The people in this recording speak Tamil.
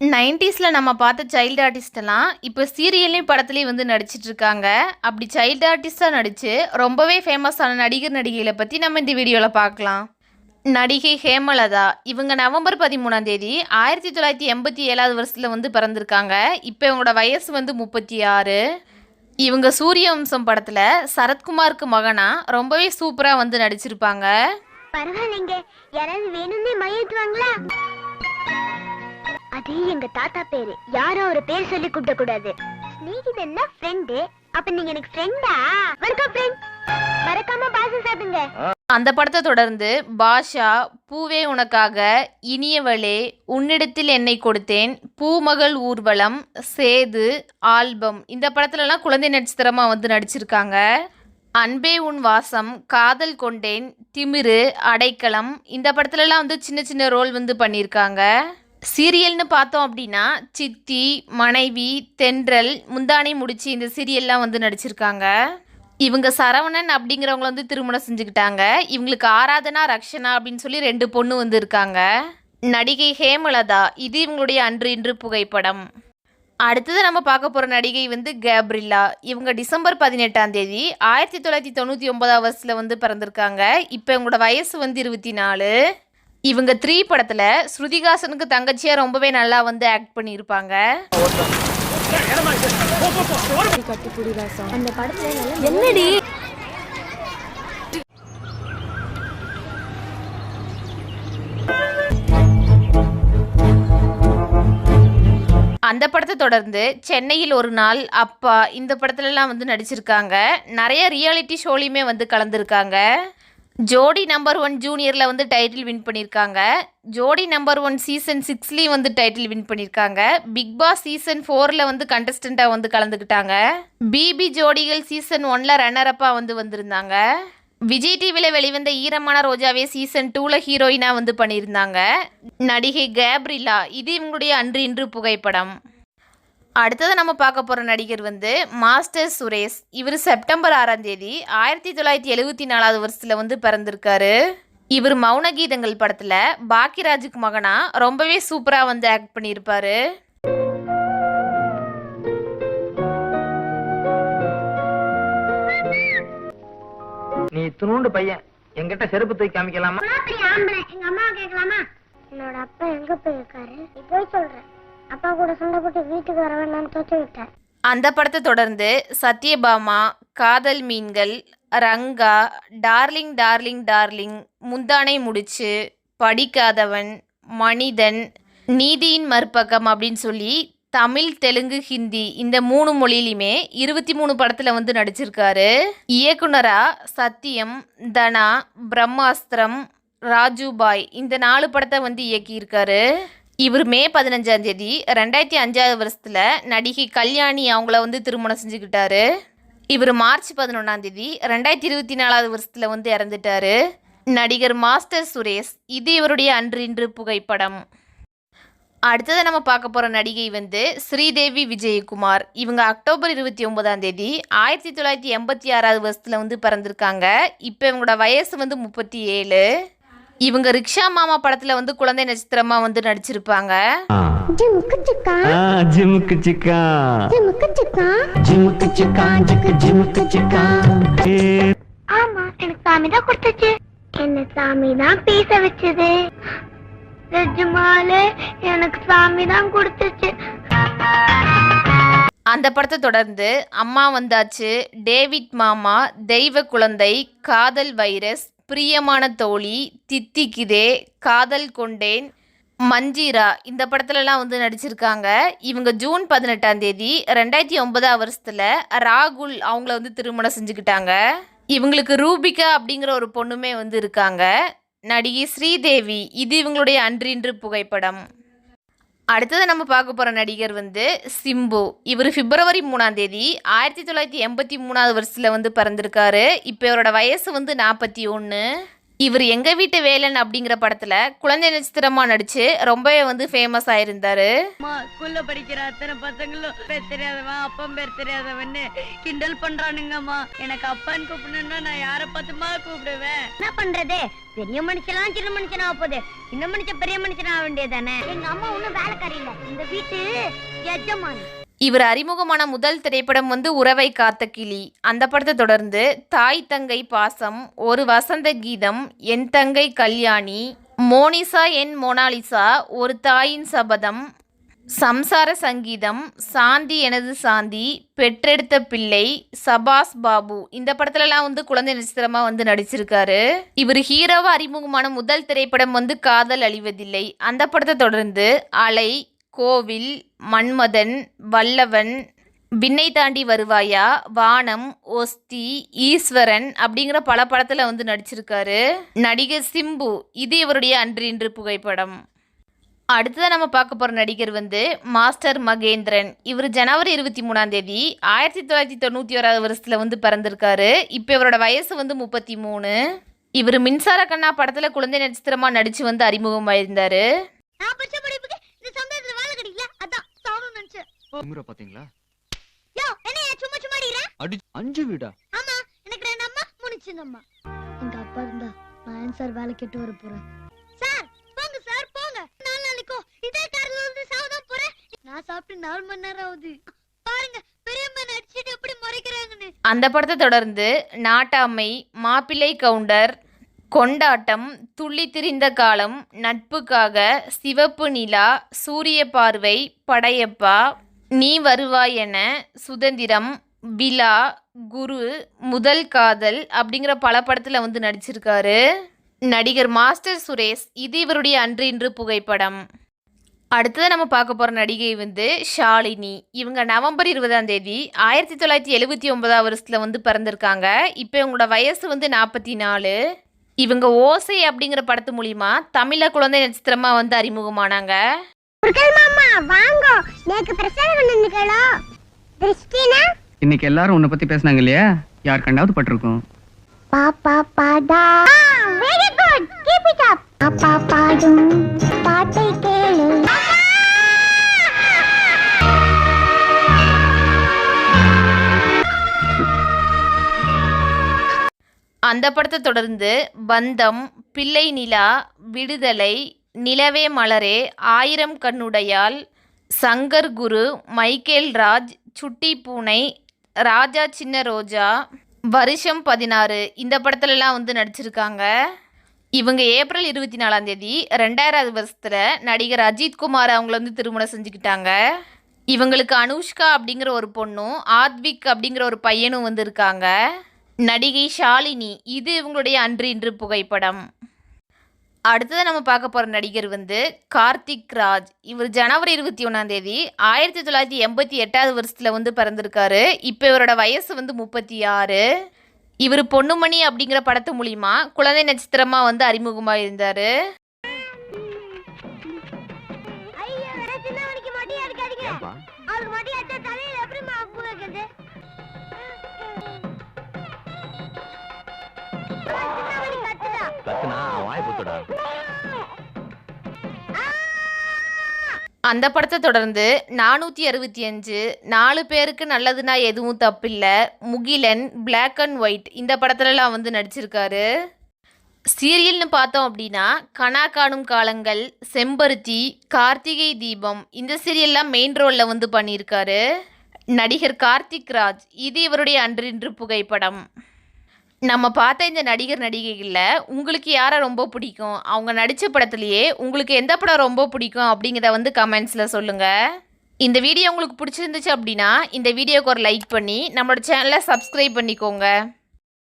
நைன்டிஸில் நம்ம பார்த்த சைல்டு ஆர்டிஸ்டெல்லாம் இப்போ சீரியல்லையும் படத்துலையும் வந்து நடிச்சிட்ருக்காங்க. அப்படி சைல்டு ஆர்டிஸ்டாக நடித்து ரொம்பவே ஃபேமஸான நடிகர் நடிகைகளை பற்றி நம்ம இந்த வீடியோவில் பார்க்கலாம். நடிகை ஹேமலதா. இவங்க நவம்பர் பதிமூணாம் தேதி ஆயிரத்தி தொள்ளாயிரத்தி எண்பத்தி ஏழாவது வருஷத்தில் வந்து பிறந்திருக்காங்க. இப்போ இவங்களோட வயசு வந்து முப்பத்தி ஆறு. இவங்க சூரிய வம்சம் படத்தில் சரத்குமாருக்கு மகனா ரொம்பவே சூப்பராக வந்து நடிச்சிருப்பாங்க. பரவாயில்லைங்க. யாராவது வேணும்னே மையத்துவாங்களா அது எங்க தாத்தா பேரு. யாரும் ஒரு பேர் சொல்லி கூப்பிட கூடாது. ஸ்நேகிதன்னா ஃப்ரெண்டு அப்ப நீங்க எனக்கு ஃப்ரெண்டா வெல்கம் ஃப்ரெண்ட் மறக்காம பாசம் சாப்பிடுங்க. அந்த படத்தை தொடர்ந்து பாஷா பூவே உனக்காக இனியவளே உன்னிடத்தில் என்னை கொடுத்தேன். பூமகள் ஊர்வலம் சேது ஆல்பம். இந்த படத்துலலாம் குழந்தை நட்சத்திரமாக வந்து நடிச்சிருக்காங்க. அன்பே உன் வாசம் காதல் கொண்டேன் திமிரு அடைக்கலம். இந்த படத்துலலாம் வந்து சின்ன சின்ன ரோல் வந்து பண்ணியிருக்காங்க. சீரியல்னு பார்த்தோம் அப்படின்னா சித்தி மனைவி தென்றல் முந்தானை முடிச்சு இந்த சீரியல்லாம் வந்து நடிச்சிருக்காங்க. இவங்க சரவணன் அப்படிங்கிறவங்கள வந்து திருமணம் செஞ்சுக்கிட்டாங்க. இவங்களுக்கு ஆராதனா ரக்ஷனா அப்படின்னு சொல்லி ரெண்டு பொண்ணு வந்து இருக்காங்க. நடிகை ஹேமலதா இது இவங்களுடைய அன்று இன்று புகைப்படம். அடுத்தது நம்ம பார்க்க போகிற நடிகை வந்து கேப்ரில்லா. இவங்க டிசம்பர் பதினெட்டாம் தேதி ஆயிரத்தி தொள்ளாயிரத்தி தொண்ணூற்றி ஒன்பதாம் வருஷத்தில் வந்து பிறந்திருக்காங்க. இப்போ இவங்களோட வயசு வந்து இருபத்தி நாலு. இவங்க த்ரீ படத்தில் ஸ்ருதிகாசனுக்கு தங்கச்சியாக ரொம்பவே நல்லா வந்து ஆக்ட் பண்ணியிருப்பாங்க. என்னடி? அந்த படத்தை தொடர்ந்து சென்னையில் ஒரு நாள் அப்பா இந்த படத்துலலாம் வந்து நடிச்சிருக்காங்க. நிறைய ரியாலிட்டி ஷோலையுமே வந்து கலந்துருக்காங்க. ஜோடி நம்பர் ஒன் ஜூனியரில் வந்து டைட்டில் வின் பண்ணியிருக்காங்க ஜோடி நம்பர் ஒன் சீசன் சிக்ஸ்லேயும் வந்து டைட்டில் வின் பண்ணியிருக்காங்க பிக் பாஸ் சீசன் ஃபோரில் வந்து கண்டஸ்டண்ட்டாக வந்து கலந்துக்கிட்டாங்க பிபி ஜோடிகள் சீசன் ஒன்ல ரன்னரப்பாக வந்து வந்திருந்தாங்க. விஜய் டிவியில் வெளிவந்த ஈரமான ரோஜாவே சீசன் டூவில் ஹீரோயினாக வந்து பண்ணியிருந்தாங்க. நடிகை கேப்ரிலா இது இவங்களுடைய அன்று இன்று புகைப்படம். அடுத்தது நம்ம பார்க்க போகிற நடிகர் வந்து மாஸ்டர் சுரேஷ். இவர் செப்டம்பர் ஆறாம் தேதி ஆயிரத்தி தொள்ளாயிரத்தி எழுவத்தி நாலாவது வருஷத்தில் வந்து பிறந்திருக்காரு. இவர் மௌன கீதங்கள் படத்தில் பாக்கியராஜுக்கு மகனா ரொம்பவே சூப்பராக வந்து ஆக்ட் பண்ணியிருப்பாரு. நீ துணுண்டு பையன். என்கிட்ட செருப்பு தூக்கி காமிக்கலாமா? பெரிய ஆம்பளை எங்க அம்மா கேட்கலாமா? என்னோட அப்பா எங்க போயிருக்காரு? போய் சொல்ற அப்பா கூட சண்டை போட்டு வீட்டுக்கு வர வேண்டாம்னு தோத்து விட்டார் அந்த படத்தை தொடர்ந்து சத்யபாமா காதல் மீன்கள் ரங்கா டார்லிங் டார்லிங் டார்லிங் முந்தானை முடிச்சு படிக்காதவன் மனிதன் நீதியின் மறுபக்கம் அப்படின்னு சொல்லி தமிழ் தெலுங்கு ஹிந்தி இந்த மூணு மொழியிலுமே இருபத்தி மூணு படத்தில் வந்து நடிச்சிருக்காரு. இயக்குனரா சத்தியம் தனா பிரம்மாஸ்திரம் ராஜுபாய் இந்த நாலு படத்தை வந்து இயக்கியிருக்காரு. இவர் மே பதினஞ்சாம் தேதி ரெண்டாயிரத்தி அஞ்சாவது வருஷத்தில் நடிகை கல்யாணி அவங்கள வந்து திருமணம் செஞ்சுக்கிட்டாரு. இவர் மார்ச் பதினொன்றாம் தேதி ரெண்டாயிரத்தி இருபத்தி நாலாவது வருஷத்தில் வந்து இறந்துட்டாரு. நடிகர் மாஸ்டர் சுரேஷ் இது இவருடைய அன்று இன்று புகைப்படம். அடுத்தது நம்ம பார்க்க போகிற நடிகை வந்து ஸ்ரீதேவி விஜயகுமார். இவங்க அக்டோபர் இருபத்தி ஒன்பதாம் தேதி ஆயிரத்தி தொள்ளாயிரத்தி எண்பத்தி ஆறாவது வருஷத்தில் வந்து பிறந்திருக்காங்க. இப்போ இவங்களோட வயசு வந்து முப்பத்தி ஏழு. இவங்க ரிக்ஷா மாமா படத்தில் வந்து குழந்தை நட்சத்திரமாக வந்து நடிச்சிருப்பாங்க. ஆமா எனக்கு சாமி தான் கொடுத்துச்சு. என்ன சாமி தான் பேச வச்சது? நிஜமாலே எனக்கு சாமி தான் கொடுத்துச்சு. அந்த படத்தை தொடர்ந்து அம்மா வந்தாச்சு டேவிட் மாமா தெய்வ குழந்தை காதல் வைரஸ் பிரியமான தோழி தித்திக்குதே காதல் கொண்டேன். மஞ்சிரா இந்த படத்துலலாம் வந்து நடிச்சிருக்காங்க. இவங்க ஜூன் பதினெட்டாம் தேதி ரெண்டாயிரத்தி ஒன்பதாம் வருஷத்தில் ராகுல் அவங்கள வந்து திருமணம் செஞ்சுக்கிட்டாங்க. இவங்களுக்கு ரூபிகா அப்படிங்கிற ஒரு பொண்ணுமே வந்து இருக்காங்க. நடிகை ஸ்ரீதேவி இது இவங்களுடைய அன்றின்று புகைப்படம். அடுத்தது நம்ம பார்க்க போகிற நடிகர் வந்து சிம்பு. இவர் பிப்ரவரி மூணாம் தேதி ஆயிரத்தி தொள்ளாயிரத்தி எண்பத்தி மூணாவது வருஷத்தில் வந்து பிறந்திருக்காரு. இப்போ இவரோட வயசு வந்து நாற்பத்தி ஒன்று இவர் எங்க வீட்டு வேலன் அப்படிங்கிற படத்துல குழந்தை நட்சத்திரமா நடிச்சு ரொம்பவே வந்து ஃபேமஸ் ஆயிருந்தாரு. அம்மா ஸ்கூல்ல படிக்கிற அத்தனை பசங்களும் பேர் தெரியாதவன் அப்பன் பேர் தெரியாதவன்னு கிண்டல் பண்றானுங்கம்மா. எனக்கு அப்பான்னு கூப்பிடணும்னா நான் யாரை பார்த்துமா கூப்பிடுவேன். என்ன பண்றது? பெரிய மனுஷன்லாம் சின்ன மனுஷனா போகுது. சின்ன மனுஷன் பெரிய மனுஷனா வேண்டியதானே எங்க அம்மா ஒண்ணும் வேலைக்காரி இல்ல. இந்த வீட்டு எஜமானி இவர் அறிமுகமான முதல் திரைப்படம் வந்து உறவை காத்த கிளி. அந்த படத்தை தொடர்ந்து தாய் தங்கை பாசம் ஒரு வசந்த கீதம் என் தங்கை கல்யாணி மோனிசா என் மோனாலிசா ஒரு தாயின் சபதம் சம்சார சங்கீதம் சாந்தி எனது சாந்தி பெற்றெடுத்த பிள்ளை சபாஸ் பாபு. இந்த படத்துலலாம் வந்து குழந்தை நட்சத்திரமா வந்து நடிச்சிருக்காரு. இவர் ஹீரோவா அறிமுகமான முதல் திரைப்படம் வந்து காதல் அழிவதில்லை. அந்த படத்தை தொடர்ந்து அலை கோவில் மன்மதன் வல்லவன் விண்ணை தாண்டி வருவாயா? வானம் ஒஸ்தி ஈஸ்வரன் அப்படிங்கிற பல படத்தில் வந்து நடிச்சிருக்காரு. நடிகர் சிம்பு இது இவருடைய அன்று இன்று புகைப்படம். அடுத்ததாக நம்ம பார்க்க போகிற நடிகர் வந்து மாஸ்டர் மகேந்திரன். இவர் ஜனவரி இருபத்தி மூணாம் தேதி ஆயிரத்தி தொள்ளாயிரத்தி தொண்ணூற்றி ஓராவது வருஷத்தில் வந்து பிறந்திருக்காரு. இப்போ இவரோட வயசு வந்து முப்பத்தி மூணு. இவர் மின்சார கண்ணா படத்தில் குழந்தை நட்சத்திரமாக நடித்து வந்து அறிமுகமாயிருந்தார். திமிர பாத்தீங்களா? யோ என்ன சும்மா சும்மா அடிக்கிற? அடி அஞ்சு வீடா? ஆமா எனக்கு ரெண்டு அம்மா மூணு சின்ன அம்மா எங்க அப்பா இருந்தா நான் சார் வேலை கெட்டு வர போறேன். சார் போங்க சார் போங்க. நாலு நாளைக்கோ இதே கார்ல வந்து சாவதான் போறேன். நான் சாப்பிட்டு நாலு மணி நேரம் ஆகுது. பாருங்க பெரியம்மா நடிச்சிட்டு எப்படி முறைக்கிறாங்கன்னு. அந்த படத்தை தொடர்ந்து நாட்டாமை மாப்பிள்ளை கவுண்டர் கொண்டாட்டம் துள்ளி திரிந்த காலம் நட்புக்காக சிவப்பு நிலா சூரிய பார்வை படையப்பா நீ வருவாய் என சுதந்திரம் விழா குரு முதல் காதல் அப்படிங்கிற பல படத்தில் வந்து நடிச்சிருக்காரு. நடிகர் மாஸ்டர் சுரேஷ் இது இவருடைய அன்று இன்று புகைப்படம். அடுத்தது நம்ம பார்க்க போகிற நடிகை வந்து ஷாலினி. இவங்க நவம்பர் இருபதாம் தேதி ஆயிரத்தி தொள்ளாயிரத்தி எழுபத்தி ஒன்பதாம் வருஷத்தில் வந்து பிறந்திருக்காங்க. இப்போ இவங்களோட வயசு வந்து நாற்பத்தி நாலு. இவங்க ஓசை அப்படிங்கிற படத்து மூலிமா தமிழ குழந்தை நட்சத்திரமாக வந்து அறிமுகமானாங்க. முருகல் மாமா. வாங்க. நேக்கு பிரசாதம் கொண்டு வந்துக்கலோ திருஷ்டினா? இன்னைக்கு எல்லாரும் உன்னை பத்தி பேசுனாங்க இல்லையா? யார் கண்டாவது பட்டிருக்கும்? பாப்பா பாடா. Very good keep it up பாப்பா பாடும் பாட்டை கேளு. அந்த படத்தை தொடர்ந்து பந்தம் பிள்ளை நிலா விடுதலை நிலவே மலரே ஆயிரம் கண்ணுடையாள் சங்கர் குரு மைக்கேல் ராஜ் சுட்டி பூனை ராஜா சின்ன ரோஜா. வருஷம் பதினாறு. இந்த படத்துலலாம் வந்து நடிச்சிருக்காங்க. இவங்க ஏப்ரல் இருபத்தி நாலாம் தேதி ரெண்டாயிரம் வருஷத்தில் நடிகர் அஜித் குமார் அவங்கள வந்து திருமணம் செஞ்சுக்கிட்டாங்க. இவங்களுக்கு அனுஷ்கா அப்படிங்கிற ஒரு பொண்ணும் ஆத்விக் அப்படிங்கிற ஒரு பையனும் வந்து இருக்காங்க. நடிகை ஷாலினி இது இவங்களுடைய அன்று இன்று புகைப்படம். அடுத்தது நம்ம பார்க்க போகிற நடிகர் வந்து கார்த்திக் ராஜ். இவர் ஜனவரி இருபத்தி ஒன்றாம் தேதி ஆயிரத்தி தொள்ளாயிரத்தி எண்பத்தி எட்டாவது வருஷத்தில் வந்து பிறந்திருக்காரு. இப்போ இவரோட வயசு வந்து முப்பத்தி ஆறு. இவர் பொன்னுமணி அப்படிங்கிற படத்து மூலிமா குழந்தை நட்சத்திரமாக வந்து அறிமுகமாக இருந்தார். ஐயோ சின்னவனுக்கு மடி அடிக்காதீங்க ஏன்பா? அவருக்கு கத்துனா வாய் புத்துடா. அந்த படத்தை தொடர்ந்து நானூற்றி அறுபத்தி அஞ்சு நாலு பேருக்கு நல்லதுன்னா எதுவும் தப்பில்லை. முகிலன் பிளாக் அண்ட் ஒயிட் இந்த படத்துலலாம் வந்து நடிச்சிருக்காரு. சீரியல்னு பார்த்தோம் அப்படின்னா கனா காணும் காலங்கள் செம்பருத்தி கார்த்திகை தீபம் இந்த சீரியல்லாம் மெயின் ரோலில் வந்து பண்ணியிருக்காரு. நடிகர் கார்த்திக் ராஜ் இது இவருடைய அன்றின்று புகைப்படம். நம்ம பார்த்த இந்த நடிகர் நடிகைகளில் உங்களுக்கு யாரை ரொம்ப பிடிக்கும்? அவங்க நடித்த படத்துலையே உங்களுக்கு எந்த படம் ரொம்ப பிடிக்கும் அப்படிங்கிறத வந்து கமெண்ட்ஸில் சொல்லுங்கள் இந்த வீடியோ உங்களுக்கு பிடிச்சிருந்துச்சு அப்படின்னா இந்த வீடியோக்கு ஒரு லைக் பண்ணி நம்மளோட சேனலை சப்ஸ்கிரைப் பண்ணிக்கோங்க.